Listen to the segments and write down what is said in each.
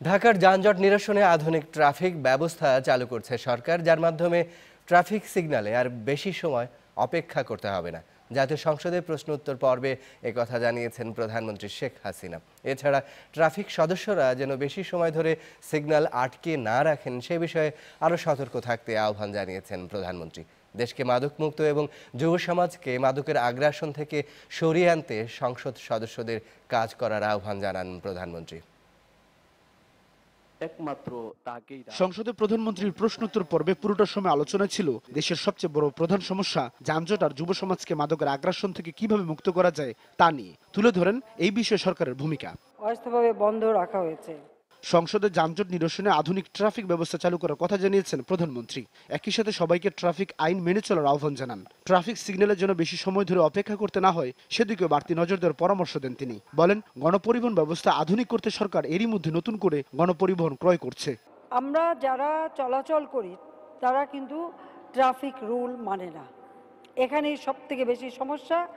ঢাকার যানজট নিরসনে আধুনিক ট্রাফিক ব্যবস্থা চালু করছে সরকার, যার মাধ্যমে ট্রাফিক সিগন্যালে আর বেশি সময় অপেক্ষা করতে হবে না। জাতীয় সংসদে প্রশ্ন উত্তর পর্বে একথা জানিয়েছেন প্রধানমন্ত্রী শেখ হাসিনা। এছাড়া ট্রাফিক সদস্যরা যেন বেশি সময় ধরে সিগন্যাল আটকে না রাখেন, সে বিষয়ে আরও সতর্ক থাকতে আহ্বান জানিয়েছেন প্রধানমন্ত্রী। দেশকে মাদকমুক্ত এবং যুব সমাজকে মাদকের আগ্রাসন থেকে সরিয়ে আনতে সংসদ সদস্যদের কাজ করার আহ্বান জানান প্রধানমন্ত্রী। একমাত্র তাকেই সংসদে প্রধানমন্ত্রীর প্রশ্নোত্তর পর্বে পুরোটা সময় আলোচনা ছিল দেশের সবচেয়ে বড় প্রধান সমস্যা যানজট আর যুব সমাজকে মাদকের আগ্রাসন থেকে কীভাবে মুক্ত করা যায় তা নিয়ে। তুলে ধরেন এই বিষয়ে সরকারের ভূমিকা। অস্থায়ীভাবে বন্ধ রাখা হয়েছে। সংসদে যানজট নিরসনে আধুনিক ট্রাফিক ব্যবস্থা চালু করার কথা জানিয়েছেন প্রধানমন্ত্রী। একই সাথে সবাইকে ট্রাফিক আইন মেনে চলার আহ্বান জানান। ট্রাফিক সিগন্যালের জন্য বেশি সময় ধরে অপেক্ষা করতে না হয় সেদিকে বাড়তি নজর দেওয়ার পরামর্শ দেন তিনি। বলেন, গণপরিবহন ব্যবস্থা আধুনিক করতে সরকার এরই মধ্যে নতুন করে গণপরিবহন ক্রয় করছে। আমরা যারা চলাচল করি, তারা কিন্তু ট্রাফিক রুল মানে না। এখানেই সব থেকে বেশি সমস্যা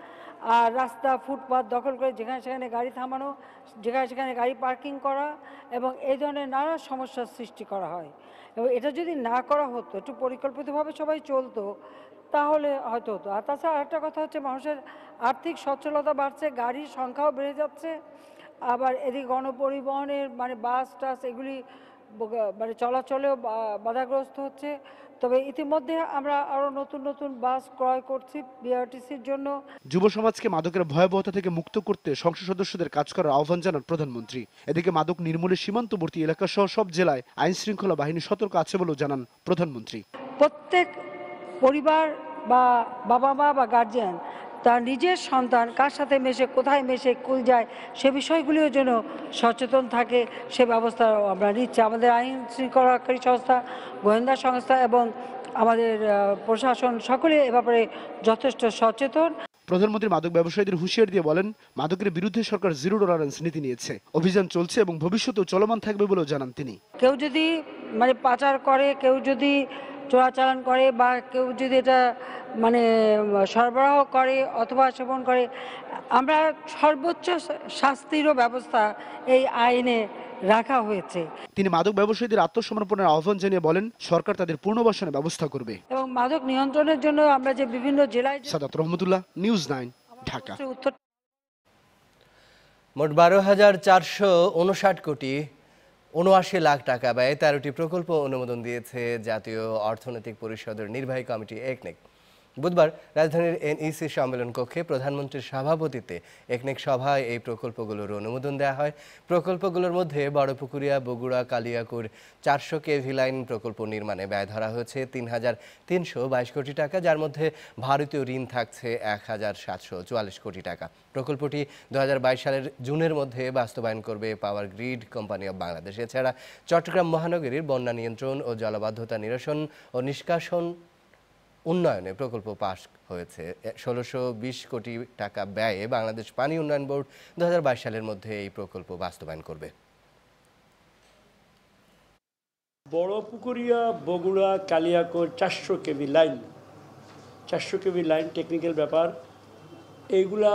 আর রাস্তা ফুটপাথ দখল করে যেখানে সেখানে গাড়ি থামানো, যেখানে সেখানে গাড়ি পার্কিং করা এবং এই ধরনের নানা সমস্যার সৃষ্টি করা হয়। এবং এটা যদি না করা হতো, একটু পরিকল্পিতভাবে সবাই চলতো, তাহলে হয়তো হতো। আর তাছাড়া আরেকটা কথা হচ্ছে মানুষের আর্থিক সচ্ছলতা বাড়ছে, গাড়ির সংখ্যাও বেড়ে যাচ্ছে। আবার এদিকে গণপরিবহনের মানে বাস, টাস এগুলি মানে চলাচলেও বাধাগ্রস্ত হচ্ছে। তবে ইতিমধ্যে আমরা আরও নতুন নতুন বাস ক্রয় করছি বিআরটিসির জন্য। যুব সমাজকে মাদকের ভয়াবহতা থেকে মুক্ত করতে সংসদ সদস্যদের কাজ করার আহ্বান জানান প্রধানমন্ত্রী। এদিকে মাদক নির্মূলে সীমান্তবর্তী এলাকা সহ সব জেলায় আইন শৃঙ্খলা বাহিনী সতর্ক আছে বলেও জানান প্রধানমন্ত্রী। প্রত্যেক পরিবার বা বাবা মা বা গার্জিয়ান তার নিজের সন্তান কার সাথে মেশে কোথায় মেশে কুল যায় সে বিষয়গুলিও যেন সচেতন থাকে সে ব্যবস্থা আমরা নিচ্ছি। আমাদের আইন শৃঙ্খলাকারী সংস্থা গোয়েন্দা সংস্থা এবং আমাদের প্রশাসন সকলে এ ব্যাপারে যথেষ্ট সচেতন। প্রধানমন্ত্রী মাদক ব্যবসায়ীদের হুঁশিয়ার দিয়ে বলেন মাদকের বিরুদ্ধে সরকার জিরো টলারেন্স নীতি নিয়েছে। অভিযান চলছে এবং ভবিষ্যতেও চলমান থাকবে বলেও জানান তিনি। কেউ যদি মানে পাচার করে কেউ যদি চোরাচালান করে বা কেউ যদি এটা মানে সরবরাহ করে অথবা সেবন করে আমরা সর্বোচ্চ শাস্তিরও ব্যবস্থা এই আইনে রাখা হয়েছে। তিনি মাদক ব্যবসায়ীদের আত্মসমর্পণের আহ্বান জানিয়ে বলেন সরকার তাদের পুনর্বাসনের ব্যবস্থা করবে। এবং মাদক নিয়ন্ত্রণের জন্য আমরা যে বিভিন্ন জেলায় সাদাত রহমতুল্লাহ নিউজ নাইন ঢাকা। উত্তর মোট বারো হাজার চারশো উনষাট কোটি উনআশি লাখ টাকা ব্যয়ে তেরোটি প্রকল্প অনুমোদন দিয়েছে জাতীয় অর্থনৈতিক পরিষদের নির্বাহী কমিটি একনেক। বুধবার রাজধানীর এনইসি সম্মেলন কক্ষে প্রধানমন্ত্রীর সভাপতিত্বে একনেক সভায় এই প্রকল্পগুলোর অনুমোদন দেওয়া হয়। প্রকল্পগুলোর মধ্যে বড়পুকুরিয়া, বগুড়া কালিয়াকুর চারশো কেভি লাইন প্রকল্প নির্মাণে ব্যয় ধরা হয়েছে তিন হাজার তিনশো বাইশ কোটি টাকা, যার মধ্যে ভারতীয় ঋণ থাকছে এক হাজার সাতশো চুয়াল্লিশ কোটি টাকা। প্রকল্পটি দু হাজার বাইশ সালের জুনের মধ্যে বাস্তবায়ন করবে power grid company of Bangladesh. এছাড়া চট্টগ্রাম মহানগরীর বন্যা নিয়ন্ত্রণ ও জলবাধ্যতা নিরসন ও নিষ্কাশন উন্নয়নে প্রকল্প পাশ হয়েছে। ষোলোশো বিশ কোটি টাকা ব্যয়ে বাংলাদেশ পানি উন্নয়ন বোর্ড দু হাজার বাইশ সালের মধ্যে এই প্রকল্প বাস্তবায়ন করবে। বড় পুকুরিয়া, বগুড়া, কালিয়াকোর চারশো কেবি লাইন, চারশো কেবি লাইন টেকনিক্যাল ব্যাপার, এইগুলা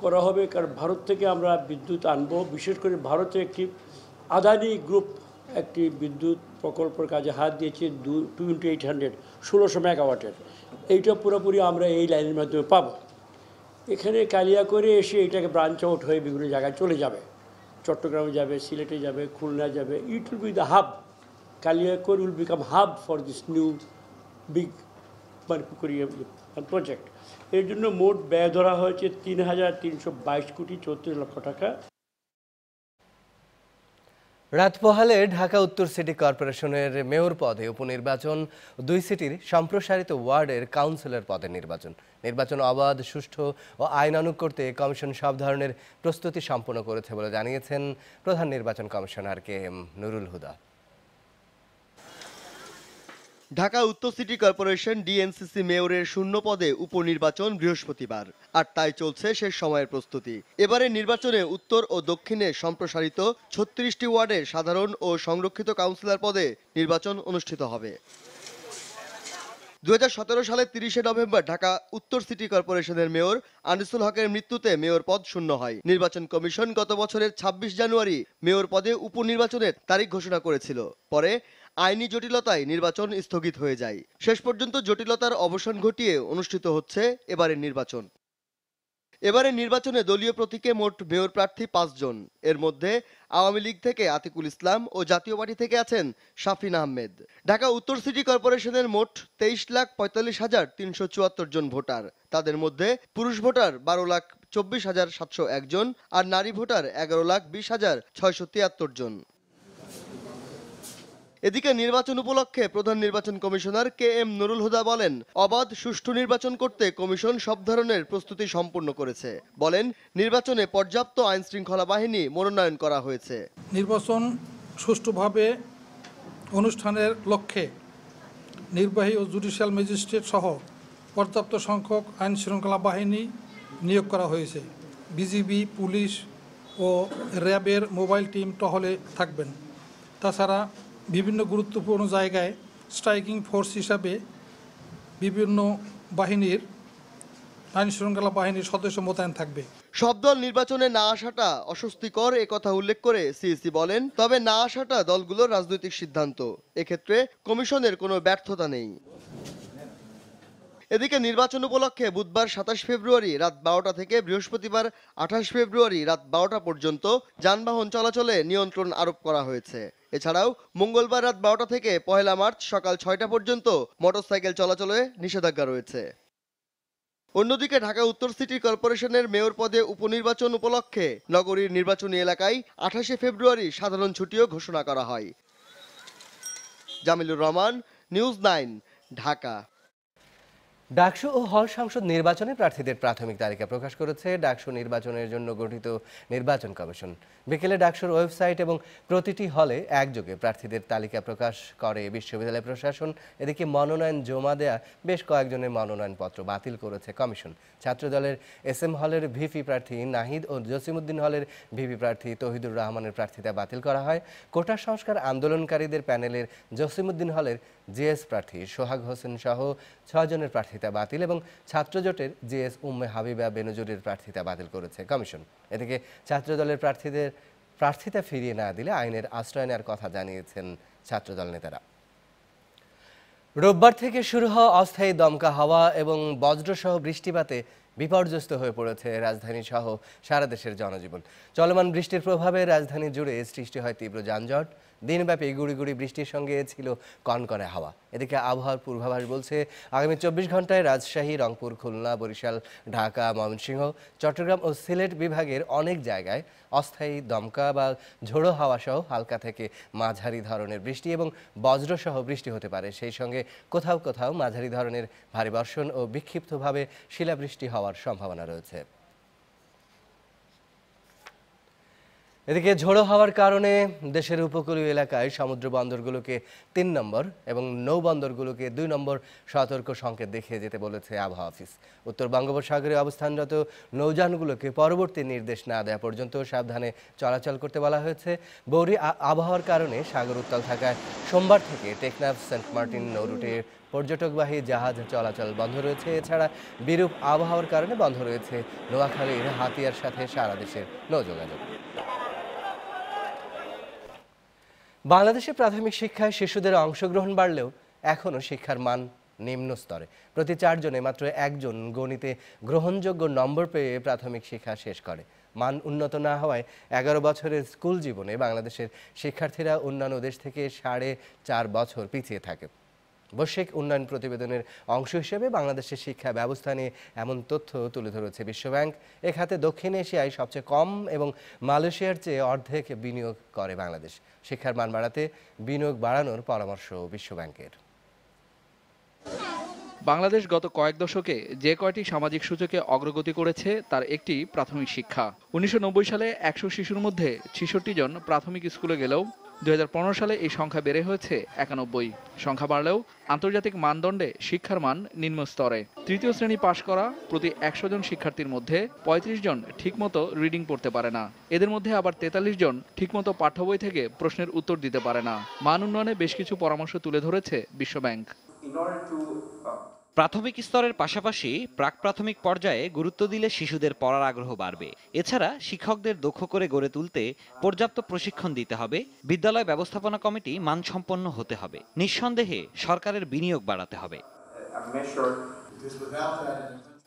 করা হবে কারণ ভারত থেকে আমরা বিদ্যুৎ আনব। বিশেষ করে ভারতে একটি আদানি গ্রুপ একটি বিদ্যুৎ প্রকল্পের কাজে হাত দিয়েছে দু টু ইন্টু এইট হান্ড্রেড ষোলোশো মেগাওয়াটের। এইটা পুরোপুরি আমরা এই লাইনের মাধ্যমে পাব। এখানে কালিয়া করে এসে এটাকে ব্রাঞ্চ আউট হয়ে বিভিন্ন জায়গায় চলে যাবে। চট্টগ্রামে যাবে, সিলেটে যাবে খুলনা যাবে। It will be the hub Kaliakair will become hub for this new big project এর জন্য মোট ব্যয় ধরা হয়েছে তিন হাজার তিনশো বাইশ কোটি চৌত্রিশ লক্ষ টাকা। রাত পোহালে ঢাকা উত্তর সিটি কর্পোরেশনের মেয়র পদে উপনির্বাচন, দুই সিটির সম্প্রসারিত ওয়ার্ডের কাউন্সিলর পদে নির্বাচন। নির্বাচন অবাধ, সুষ্ঠু ও আইনানুগ করতে কমিশন সব ধরনের প্রস্তুতি সম্পন্ন করেছে বলে জানিয়েছেন প্রধান নির্বাচন commissioner K M Nurul Huda. Dhaka উত্তর সিটি কর্পোরেশন ডিএনসিসি মেয়রের শূন্য পদে উপনির্বাচন বৃহস্পতিবার। আর তাই চলছে শেষ সময়ের প্রস্তুতি। এবারে নির্বাচনে উত্তর ও দক্ষিণে সম্প্রসারিত ছত্রিশটি ওয়ার্ডের সাধারণ ও সংরক্ষিত কাউন্সিলর পদে নির্বাচন অনুষ্ঠিত হবে। দু সালের তিরিশে নভেম্বর ঢাকা উত্তর সিটি কর্পোরেশনের মেয়র আনিসুল হকের মৃত্যুতে মেয়র পদ শূন্য হয়। নির্বাচন কমিশন গত বছরের ২৬ জানুয়ারি মেয়র পদে উপনির্বাচনের তারিখ ঘোষণা করেছিল। পরে আইনি জটিলতায় নির্বাচন স্থগিত হয়ে যায়। শেষ পর্যন্ত জটিলতার অবসান ঘটিয়ে অনুষ্ঠিত হচ্ছে এবারের নির্বাচন। এবারে নির্বাচনে দলীয় প্রতীকে মোট মেয়র প্রার্থী পাঁচজন এর মধ্যে আওয়ামী লীগ থেকে আতিকুল ইসলাম ও জাতীয় পার্টি থেকে আছেন শাফিন আহমেদ। ঢাকা উত্তর সিটি কর্পোরেশনের মোট তেইশ লাখ পঁয়তাল্লিশ হাজার তিনশো চুয়াত্তর জন ভোটার। তাদের মধ্যে পুরুষ ভোটার বারো লাখ চব্বিশ হাজার সাতশো একজন আর নারী ভোটার এগারো লাখ বিশ হাজার ছয়শো তিয়াত্তর জন। এদিকে নির্বাচন উপলক্ষে প্রধান নির্বাচন commissioner K M Nurul Huda বলেন, অবাধ সুষ্ঠু নির্বাচন করতে কমিশন সব ধরনের প্রস্তুতি সম্পূর্ণ করেছে। বলেন, নির্বাচনে পর্যাপ্ত আইন শৃঙ্খলা বাহিনী মনোনয়ন করা হয়েছে। নির্বাচন সুষ্ঠুভাবে অনুষ্ঠানের লক্ষ্যে নির্বাহী ও জুডিশিয়াল ম্যাজিস্ট্রেট সহ পর্যাপ্ত সংখ্যক আইন শৃঙ্খলা বাহিনী নিয়োগ করা হয়েছে। বিজিবি, পুলিশ ও র্যাবের মোবাইল টিম টহলে থাকবেন। তাছাড়া বিভিন্ন গুরুত্বপূর্ণ জায়গায় স্ট্রাইকিং ফোর্স হিসাবে বিভিন্ন বাহিনীর, আইন শৃঙ্খলা বাহিনীর সদস্য মোতায়েন থাকবে। সব দল নির্বাচনে না আসাটা অস্বস্তিকর, এ কথা উল্লেখ করে সিইসি বলেন, তবে না আসাটা দলগুলোর রাজনৈতিক সিদ্ধান্ত। এক্ষেত্রে কমিশনের কোনো ব্যর্থতা নেই। এদিকে নির্বাচন উপলক্ষে বুধবার সাতাশ ফেব্রুয়ারি রাত বারোটা থেকে বৃহস্পতিবার আঠাশ ফেব্রুয়ারি রাত বারোটা পর্যন্ত যানবাহন চলাচলে নিয়ন্ত্রণ আরোপ করা হয়েছে। এছাড়াও মঙ্গলবার রাত বারোটা থেকে পহেলা মার্চ সকাল ছয়টা পর্যন্ত মোটরসাইকেল চলাচলে নিষেধাজ্ঞা রয়েছে। অন্যদিকে ঢাকা উত্তর সিটি কর্পোরেশনের মেয়র পদে উপনির্বাচন উপলক্ষে নগরীর নির্বাচনী এলাকায় আঠাশে ফেব্রুয়ারি সাধারণ ছুটিও ঘোষণা করা হয়। Jamilur Rahman, news nine, Dhaka. DUCSU ও হল সংসদ নির্বাচনে প্রার্থীদের প্রাথমিক তালিকা প্রকাশ করেছে ডাকসু নির্বাচনের জন্য গঠিত নির্বাচন কমিশন। বিকেলে ডাকসুর ওয়েবসাইট এবং প্রতিটি হলে একযোগে প্রার্থীদের তালিকা প্রকাশ করে বিশ্ববিদ্যালয় প্রশাসন। এদিকে মনোনয়ন জমা দেয়া বেশ কয়েকজনের মনোনয়নপত্র বাতিল করেছে কমিশন। ছাত্রদলের এস এম হলের ভিপি প্রার্থী নাহিদ ও জসিমুদ্দিন হলের ভিপি প্রার্থী তহিদুর রহমানের প্রার্থিতা বাতিল করা হয়। কোটা সংস্কার আন্দোলনকারীদের প্যানেলের জসিমুদ্দিন হলের জিএস প্রার্থী সোহাগ হোসেন সহ ছয়জনের প্রার্থিতা বাতিল এবং ছাত্রজোটের জিএস উম্মে হাবিবা বেনজুরের প্রার্থিতা বাতিল করেছে কমিশন। এদিকে ছাত্রদলের প্রার্থীদের প্রার্থিতা ফিরিয়ে না দিলে আইনের আশ্রয় নেওয়ার কথা জানিয়েছেন ছাত্রদল নেতারা। রোববার থেকে শুরু হওয়া অস্থায়ী দমকা হাওয়া এবং বজ্রসহ বৃষ্টিপাতে বিপর্যস্ত হয়ে পড়েছে রাজধানী সহ সারা দেশের জনজীবন। চলমান বৃষ্টির প্রভাবে রাজধানী জুড়ে সৃষ্টি হয় তীব্র যানজট। দিনব্যাপী গুড়ি গুড়ি বৃষ্টির সঙ্গে ছিল কনকনে হাওয়া। এদিকে আবহাওয়ার পূর্বাভাস বলছে, আগামী চব্বিশ ঘন্টায় রাজশাহী, রংপুর, খুলনা, বরিশাল, ঢাকা, ময়মনসিংহ, চট্টগ্রাম ও সিলেট বিভাগের অনেক জায়গায় অস্থায়ী দমকা বা ঝোড়ো হাওয়া সহ হালকা থেকে মাঝারি ধরনের বৃষ্টি এবং বজ্রসহ বৃষ্টি হতে পারে। সেই সঙ্গে কোথাও কোথাও মাঝারি ধরনের ভারী বর্ষণ ও বিক্ষিপ্তভাবে শিলাবৃষ্টি হওয়ার সম্ভাবনা রয়েছে। এদিকে ঝোড়ো হওয়ার কারণে দেশের উপকূলীয় এলাকায় সমুদ্র বন্দরগুলোকে তিন নম্বর এবং নৌ বন্দরগুলোকে দুই নম্বর সতর্ক সংকেত দেখিয়ে যেতে বলেছে আবহাওয়া অফিস। উত্তর বঙ্গোপসাগরে অবস্থানরত নৌযানগুলোকে পরবর্তী নির্দেশ না দেওয়া পর্যন্ত সাবধানে চলাচল করতে বলা হয়েছে। বৌরি আবহাওয়ার কারণে সাগর উত্তাল থাকায় সোমবার থেকে টেকনাফ, সেন্ট মার্টিন নৌ রুটে পর্যটকবাহী জাহাজ চলাচল বন্ধ রয়েছে। এছাড়া বিরূপ আবহাওয়ার কারণে বন্ধ রয়েছে নোয়াখালীর হাতিয়ার সাথে সারা দেশের নৌ যোগাযোগ। বাংলাদেশে প্রাথমিক শিক্ষায় শিশুদের অংশগ্রহণ বাড়লেও এখনও শিক্ষার মান নিম্ন স্তরে। প্রতি চারজনে মাত্র একজন গণিতে গ্রহণযোগ্য নম্বর পেয়ে প্রাথমিক শিক্ষা শেষ করে। মান উন্নত না হওয়ায় এগারো বছরের স্কুল জীবনে বাংলাদেশের শিক্ষার্থীরা অন্যান্য দেশ থেকে সাড়ে চার বছর পিছিয়ে থাকে। বৈশ্বিক উন্নয়ন প্রতিবেদনের অংশ হিসেবে বাংলাদেশের শিক্ষা ব্যবস্থা নিয়ে এমন তথ্য তুলে ধরেছে বিশ্বব্যাংক। এ খাতে দক্ষিণ এশিয়ায় সবচেয়ে কম এবং মালয়েশিয়ার চেয়ে অর্ধেক বিনিয়োগ করে বাংলাদেশ। শিক্ষার মান বাড়াতে বিনিয়োগ বাড়ানোর পরামর্শ বিশ্বব্যাংকের। বাংলাদেশ গত কয়েক দশকে যে কয়টি সামাজিক সূচকে অগ্রগতি করেছে, তার একটি প্রাথমিক শিক্ষা। উনিশশো নব্বই সালে একশো শিশুর মধ্যে ছেষট্টি জন প্রাথমিক স্কুলে গেলেও দু হাজার পনেরো সালে এই সংখ্যা বেড়ে হয়েছে একানব্বই। সংখ্যা বাড়লেও আন্তর্জাতিক মানদণ্ডে শিক্ষার মান নিম্ন স্তরে। তৃতীয় শ্রেণি পাশ করা প্রতি একশো জন শিক্ষার্থীর মধ্যে ৩৫ জন ঠিকমতো রিডিং পড়তে পারে না। এদের মধ্যে আবার তেতাল্লিশ জন ঠিকমতো পাঠ্য বই থেকে প্রশ্নের উত্তর দিতে পারে না। মান উন্নয়নে বেশ কিছু পরামর্শ তুলে ধরেছে বিশ্বব্যাংক। প্রাথমিক স্তরের পাশাপাশি প্রাক প্রাথমিক পর্যায়ে গুরুত্ব দিলে শিশুদের পড়ার আগ্রহ বাড়বে। এছাড়া শিক্ষকদের দক্ষ করে গড়ে তুলতে পর্যাপ্ত প্রশিক্ষণ দিতে হবে। বিদ্যালয় ব্যবস্থাপনা কমিটি মানসম্পন্ন হতে হবে। নিঃসন্দেহে সরকারের বিনিয়োগ বাড়াতে হবে।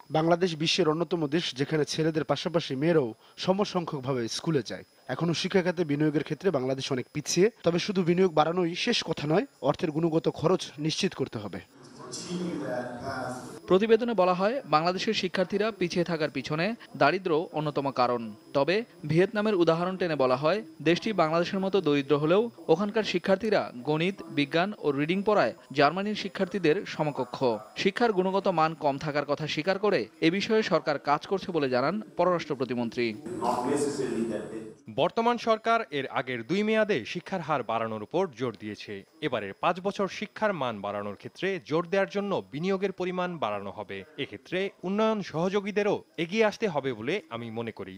বাংলাদেশ বিশ্বের অন্যতম দেশ, যেখানে ছেলেদের পাশাপাশি মেয়েরাও সমসংখ্যকভাবে স্কুলে যায়। এখনও শিক্ষা খাতে বিনিয়োগের ক্ষেত্রে বাংলাদেশ অনেক পিছিয়ে, তবে শুধু বিনিয়োগ বাড়ানোই শেষ কথা নয়, অর্থের গুণগত খরচ নিশ্চিত করতে হবে। প্রতিবেদনে বলা হয়, বাংলাদেশের শিক্ষার্থীরা পিছিয়ে থাকার পিছনে দারিদ্র অন্যতম কারণ। তবে ভিয়েতনামের উদাহরণ টেনে বলা হয়, দেশটি বাংলাদেশের মতো দরিদ্র হলেও ওখানকার শিক্ষার্থীরা গণিত, বিজ্ঞান ও রিডিং পড়ায় জার্মানির শিক্ষার্থীদের সমকক্ষ। শিক্ষার গুণগত মান কম থাকার কথা স্বীকার করে এ বিষয়ে সরকার কাজ করছে বলে জানান পররাষ্ট্র প্রতিমন্ত্রী। বর্তমান সরকার এর আগের দুই মেয়াদে শিক্ষার হার বাড়ানোর উপর জোর দিয়েছে। এবারের পাঁচ বছর শিক্ষার মান বাড়ানোর ক্ষেত্রে জোর দেওয়ার জন্য বিনিয়োগের পরিমাণ বাড়ানো হবে। এক্ষেত্রে উন্নয়ন সহযোগীদেরও এগিয়ে আসতে হবে বলে আমি মনে করি।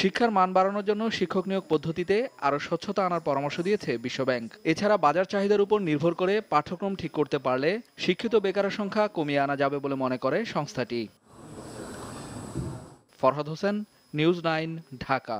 শিক্ষার মান বাড়ানোর জন্য শিক্ষক নিয়োগ পদ্ধতিতে আরও স্বচ্ছতা আনার পরামর্শ দিয়েছে বিশ্বব্যাংক। এছাড়া বাজার চাহিদার উপর নির্ভর করে পাঠ্যক্রম ঠিক করতে পারলে শিক্ষিত বেকারের সংখ্যা কমিয়ে আনা যাবে বলে মনে করে সংস্থাটি। Farhad Hossain news nine Dhaka